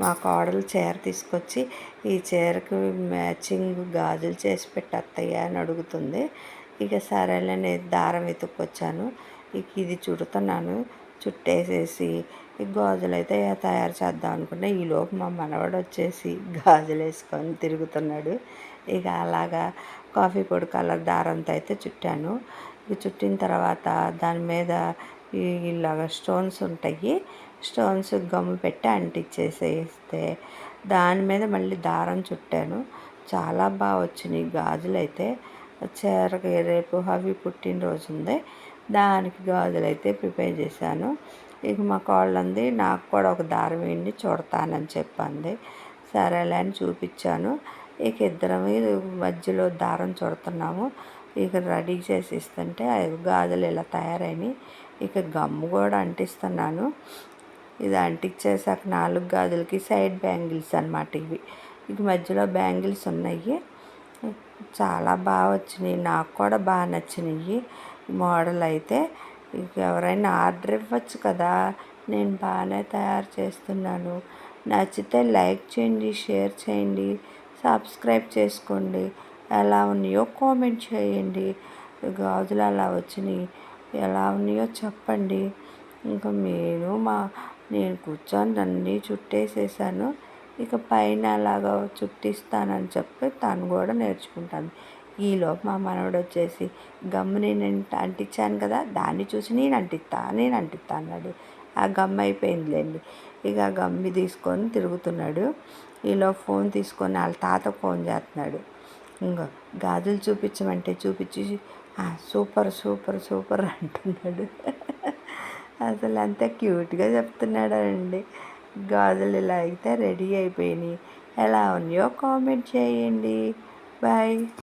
మా కోడలు చీర తీసుకొచ్చి ఈ చీరకు మ్యాచింగ్ గాజులు చేసి పెట్టి అత్తయ్య అని అడుగుతుంది. ఇక సరేలే నేను దారం వెతుక్కొచ్చాను. ఇక ఇది చుడుతున్నాను. చుట్టేసేసి ఈ గాజులు అయితే తయారు చేద్దాం అనుకున్నా. ఈలోపు మా మనవడు వచ్చేసి గాజులు వేసుకొని తిరుగుతున్నాడు. ఇక అలాగా కాఫీ పొడి కలర్ దారంతో అయితే చుట్టాను. ఇక చుట్టిన తర్వాత దాని మీద ఇలాగ స్టోన్స్ ఉంటాయి. స్టోన్స్ గమ్ము పెట్టి అంటించేసేస్తే దాని మీద మళ్ళీ దారం చుట్టాను. చాలా బాగా వచ్చినాయి గాజులు అయితే చీరకి రేపు హవి పుట్టినరోజు ఉంది. దానికి గాజులు అయితే ప్రిపేర్ చేశాను. ఇక మా కోళ్ళంది నాకు కూడా ఒక దారం వేయండి చూడతానని చెప్పింది. సరేలే అని చూపించాను. ఇక ఇద్దరమే మధ్యలో దారం చుడుతున్నాము. ఇక రెడీ చేసి ఇస్తుంటే గాజులు ఇలా తయారైనాయి. ఇక గమ్ము కూడా అంటిస్తున్నాను. ఇది అంటించేసాక నాలుగు గాజులకి సైడ్ బ్యాంగిల్స్ అనమాట ఇవి. ఇక మధ్యలో బ్యాంగిల్స్ ఉన్నాయి. చాలా బాగా వచ్చినాయి. నాకు కూడా బాగా నచ్చినాయి మోడల్ అయితే. ఇక ఎవరైనా ఆర్డర్ ఇవ్వచ్చు కదా. నేను బాగానే తయారు చేస్తున్నాను. నచ్చితే లైక్ చేయండి షేర్ చేయండి. సబ్స్క్రైబ్ చేసుకోండి. ఎలా ఉన్నాయో కామెంట్ చేయండి. గాజులు అలా వచ్చినాయి? ఎలా ఉన్నాయో చెప్పండి. ఇంకా నేను మా నేను కూర్చొని అన్నీ చుట్టేసేసాను. ఇక పైన అలాగా చుట్టిస్తానని చెప్పి తను కూడా నేర్చుకుంటాను ఈలోపు మా మనవడు వచ్చేసి గమ్ము నేను అంటించాను కదా దాన్ని చూసి నేను అంటిస్తా నేను అంటిస్తా అన్నాడు. ఆ గమ్ అయిపోయిందిలేండి. ఇక ఆ గమ్మి తీసుకొని తిరుగుతున్నాడు. ఈలో ఫోన్ తీసుకొని వాళ్ళ తాత ఫోన్ చేస్తున్నాడు. ఇంకా గాజులు చూపించమంటే చూపించి సూపర్ సూపర్ సూపర్ అంటున్నాడు. అసలు అంత క్యూట్గా చెప్తున్నాడు అండి గాజులు ఇలా అయితే రెడీ అయిపోయినాయి. ఎలా ఉన్నాయో కామెంట్ చేయండి. బాయ్.